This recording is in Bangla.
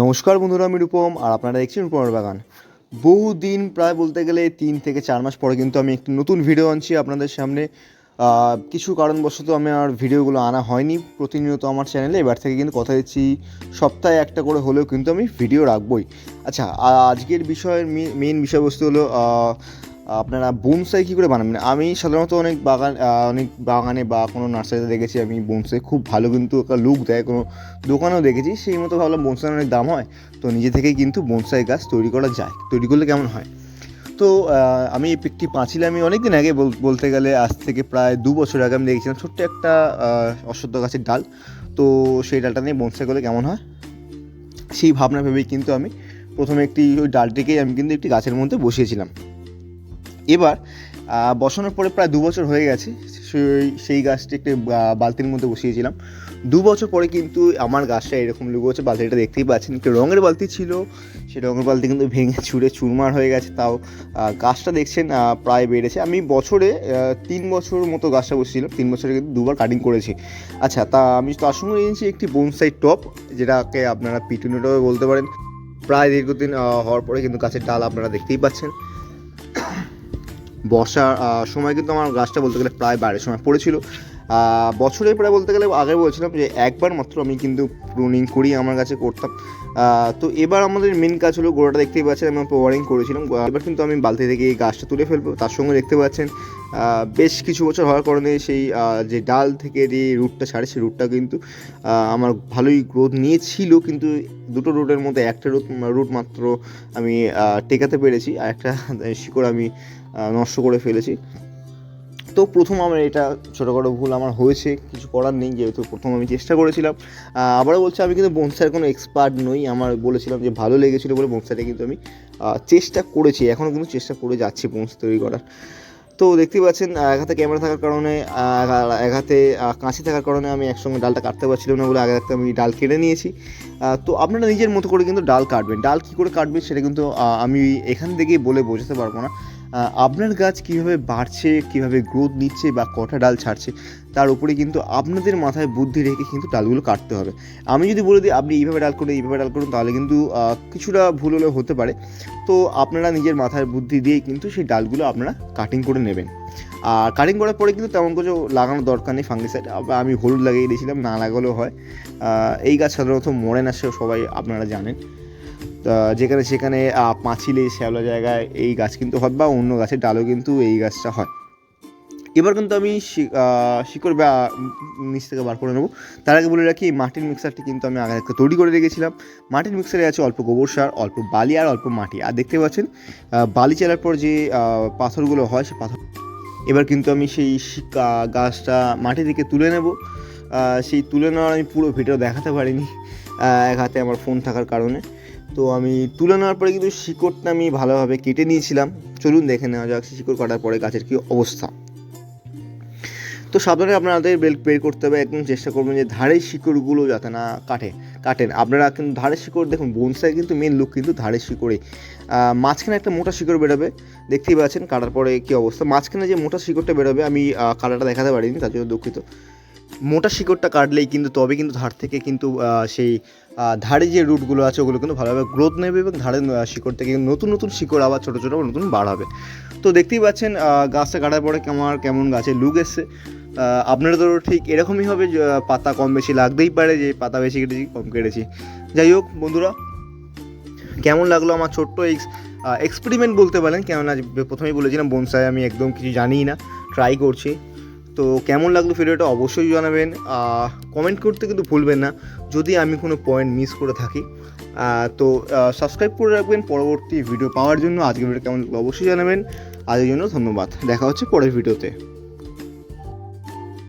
নমস্কার বন্ধুরা, আমি রূপম আর আপনারা দেখছেন রূপমের বাগান। বহুদিন প্রায় বলতে গেলে তিন থেকে চার মাস পরে কিন্তু আমি একটি নতুন ভিডিও আনছি আপনাদের সামনে। কিছু কারণবশত আমি আর ভিডিওগুলো আনা হয়নি। প্রতিনিয়ত আমার চ্যানেলে এবার থেকে কিন্তু কথা দিচ্ছি। সপ্তাহে একটা করে হলেও কিন্তু আমি ভিডিও রাখবই। আচ্ছা আজকের বিষয়ের মেন বিষয়বস্তু হলো আপনারা বোনসাই কী করে বানাবেন আমি সাধারণত অনেক বাগান অনেক বাগানে বা কোনো নার্সারিতে দেখেছি আমি বোনসাই খুব ভালো কিন্তু একটা লুক দেয়। কোনো দোকানেও দেখেছি, সেই মতো ভাবলাম বনসাইয়ের অনেক দাম হয়। তো নিজে থেকেই কিন্তু বোনসাই গাছ তৈরি করা যায়। তৈরি করলে কেমন হয়? তো আমি এই একটি পাঁচিলে আমি অনেক দিন আগে বল- বলতে গেলে আজ থেকে প্রায় দু বছর আগে আমি দেখেছিলাম ছোট্ট একটা অশ্বত্থ গাছের ডাল। তো সেই ডালটা নিয়ে বনসাই করলে কেমন হয়? সেই ভাবনা ভেবেই কিন্তু আমি প্রথমে একটি ওই ডালটিকেই আমি কিন্তু একটি গাছের মধ্যে বসিয়েছিলাম। এবার বসানোর পরে প্রায় দু বছর হয়ে গেছে, সেই গাছটি একটি বালতির মধ্যে বসিয়েছিলাম। দু বছর পরে কিন্তু আমার গাছটা এরকম লুকো হচ্ছে বালতিটা দেখতেই পাচ্ছেন। একটু রঙের বালতি ছিল, সেই রঙের বালতি কিন্তু ভেঙে ছুঁড়ে চুরমার হয়ে গেছে, তাও গাছটা দেখছেন প্রায় বেড়েছে। আমি বছরে তিন বছর মতো গাছটা বসেছিলাম, তিন বছরে কিন্তু দুবার কাটিং করেছি। আচ্ছা তা আমি তার সঙ্গে নিয়েছি একটি বোনসাই টপ যেটাকে আপনারা পিটুনি টপে বলতে পারেন। প্রায় দীর্ঘদিন হওয়ার পরে কিন্তু গাছের ডাল আপনারা দেখতেই পাচ্ছেন। বর্ষার সময় কিন্তু আমার গাছটা বলতে গেলে প্রায় বাইরের সময় পড়েছিল। বছরে প্রায় বলতে গেলে আগে বলছিলাম যে একবার মাত্র আমি কিন্তু প্রুনিং করি আমার কাছে করতাম। তো এবার আমাদের মেন কাজ হলো গোড়াটা দেখতেই পাচ্ছেন, আমি ওয়ারিং করেছিলাম। এবার কিন্তু আমি বালতি থেকে এই গাছটা তুলে ফেলব, তার সঙ্গে দেখতে পাচ্ছেন বেশ কিছু বছর হওয়ার কারণে সেই যে ডাল থেকে যে রুটটা ছাড়ে, সেই রুটটা কিন্তু আমার ভালোই গ্রোথ নিয়েছিল, কিন্তু দুটো রুটের মধ্যে একটা রুট রুট মাত্র আমি টেকাতে পেরেছি। আর একটা শিকড় আমি নষ্ট করে ফেলেছি। তো প্রথম আমার এটা ছোটোখাটো ভুল আমার হয়েছে, কিছু করার নেই যেহেতু প্রথম আমি চেষ্টা করেছিলাম। আবারও বলছি, আমি কিন্তু বনসাইয়ের কোনো এক্সপার্ট নই। আমার বলেছিলাম যে ভালো লেগেছিলো বলে বনসাইটা কিন্তু আমি চেষ্টা করেছি। এখনও কিন্তু চেষ্টা করে যাচ্ছি বনসাই তৈরি করার। তো দেখতেই পাচ্ছেন এক হাতে ক্যামেরা থাকার কারণে এক হাতে কাঁচি থাকার কারণে আমি একসঙ্গে ডালটা কাটতে পারছিলাম না বলে আগে থাকতে আমি ডাল কেটে নিয়েছি। তো আপনারা নিজের মতো করে কিন্তু ডাল কাটবেন। ডাল কী করে কাটবেন সেটা কিন্তু আমি এখান থেকেই বলে বোঝাতে পারব না। আপনার গাছ কীভাবে বাড়ছে, কীভাবে গ্রোথ নিচ্ছে বা কটা ডাল ছাড়ছে, তার উপরে কিন্তু আপনাদের মাথায় বুদ্ধি রেখে কিন্তু ডালগুলো কাটতে হবে। আমি যদি বলে দিই, আপনি এইভাবে ডাল করুন, এইভাবে ডাল করুন, তাহলে কিন্তু কিছুটা ভুল হলেও হতে পারে। তো আপনারা নিজের মাথায় বুদ্ধি দিয়েই কিন্তু সেই ডালগুলো আপনারা কাটিং করে নেবেন। আর কাটিং করার পরে কিন্তু তেমন কিছু লাগানোর দরকার নেই ফাঙ্গিসাইড আমি হলুদ লাগিয়ে দিয়েছিলাম, না লাগালেও হয়। এই গাছ সাধারণত মরে না সবাই আপনারা জানেন। যেখানে সেখানে পাঁচিলে, শ্যাওলা জায়গায় এই গাছ কিন্তু হয় বা অন্য গাছের ডালও কিন্তু এই গাছটা হয়। এবার কিন্তু আমি শিকড় বা নিচ থেকে বার করে নেব। তার আগে বলে রাখি মাটির মিক্সারটি কিন্তু আমি আগে থেকে তৈরি করে রেখেছিলাম। মাটির মিক্সারে আছে অল্প গোবর সার, অল্প বালি আর অল্প মাটি। আর দেখতে পাচ্ছেন বালি চালার পর যে পাথরগুলো হয় সে পাথর এবার কিন্তু আমি সেই গাছটা মাটি থেকে তুলে নেব। সেই তুলে নেওয়ার আমি পুরো ভিডিও দেখাতে পারিনি এক হাতে আমার ফোন থাকার কারণে। তো আমি তুলে নেওয়ার পরে কিন্তু শিকড়টা আমি ভালোভাবে কেটে নিয়েছিলাম। চলুন দেখে নেওয়া যাক শিকড় কাটার পরে গাছের কী অবস্থা। তো সাবধানে আপনাদের বেল বের করতে হবে, একদম চেষ্টা করবেন যে ধারের শিকড়গুলো যাতে না কাটে, কাটেন। আপনারা কিন্তু ধারের শিকড়, দেখুন বনসাই কিন্তু মেন লুক কিন্তু ধারের শিকড়ে। মাঝখানে একটা মোটা শিকড় বেরোবে, দেখতেই পাচ্ছেন কাটার পরে কী অবস্থা। মাঝখানে যে মোটা শিকড়টা বেরোবে, আমি কালারটা দেখাতে পারিনি, তার জন্য দুঃখিত। মোটা শিকড়টা কাটলেই কিন্তু তবে কিন্তু ধার থেকে কিন্তু সেই ধারে যে রুটগুলো আছে ওগুলো কিন্তু ভালোভাবে গ্রোথ নেবে এবং আহ, শিকড় থেকে নতুন নতুন শিকড় আবার ছোটো ছোটো নতুন বাড়াবে তো দেখতেই পাচ্ছেন গাছটা কাটার পরে কেমন কেমন গাছে লুক এসছে। আপনাদেরও ঠিক এরকমই হবে পাতা কম বেশি লাগতেই পারে যে পাতা বেশি কেটেছি কম কেটেছি। যাই হোক বন্ধুরা কেমন লাগল আমার ছোট্ট এক্স এক্সপেরিমেন্ট বলতে পারেন কেননা প্রথমেই বলেছিলাম বনসাই আমি একদম কিছু জানিই না ট্রাই করছি। তো কেমন লাগল ভিডিওটা অবশ্যই জানাবেন। কমেন্ট করতে কিন্তু ভুলবেন না। যদি আমি কোনো পয়েন্ট মিস করে থাকি। তো সাবস্ক্রাইব করে রাখবেন। পরবর্তী ভিডিও পাওয়ার জন্য আজকের ভিডিও কেমন লাগল অবশ্যই জানাবেন। আজকের জন্য ধন্যবাদ। দেখা হচ্ছে পরের ভিডিওতে